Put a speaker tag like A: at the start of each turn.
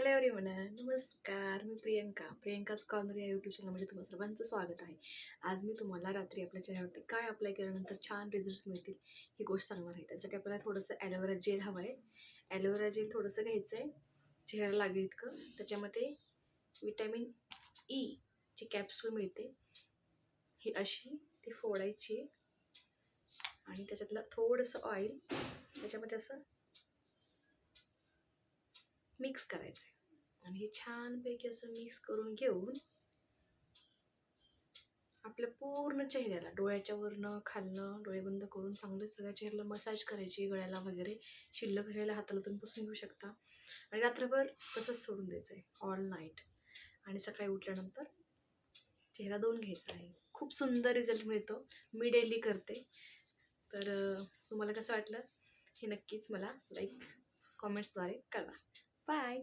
A: Hello everyone नमस्कार. मी प्रियंका. प्रियंकाच कॉर्नर या यूट्यूब चॅनलमध्ये तुम्हाला सर्वांचं स्वागत आहे. आज मी तुम्हाला रात्री आपल्या चेहऱ्यावरती काय अप्लाय केल्यानंतर छान रिझल्ट मिळतील ही गोष्ट सांगणार आहे. त्यासाठी आपल्याला थोडंसं ॲलोवेरा जेल हवं आहे ॲलोवेरा जेल थोडंसं घ्यायचं आहे चेहऱ्याला लागेल इतकं. त्याच्यामध्ये विटॅमिन ई e ची कॅप्सूल मिळते. ही अशी ती फोडायची. आणि त्याच्यातलं थोडंसं ऑइल त्याच्यामध्ये असं मिक्स करायचं आहे आणि हे छानपैकी असं मिक्स करून घेऊन आपल्या पूर्ण चेहऱ्याला डोळ्याच्या वरनं खालनं डोळे बंद करून चांगलं सगळ्या चेहऱ्याला मसाज करायची गळ्याला वगैरे शिल्लक राहिलेल्या हाताला तुम्ही पुसून घेऊ शकता. आणि रात्रभर तसंच सोडून द्यायचं आहे ऑल नाईट आणि सकाळी उठल्यानंतर चेहरा धुवून घ्यायचा आहे. खूप सुंदर रिझल्ट मिळतो. मी डेली करते. तर तुम्हाला कसं वाटलं? हे नक्कीच मला लाईक कॉमेंट्सद्वारे कळवा. Bye.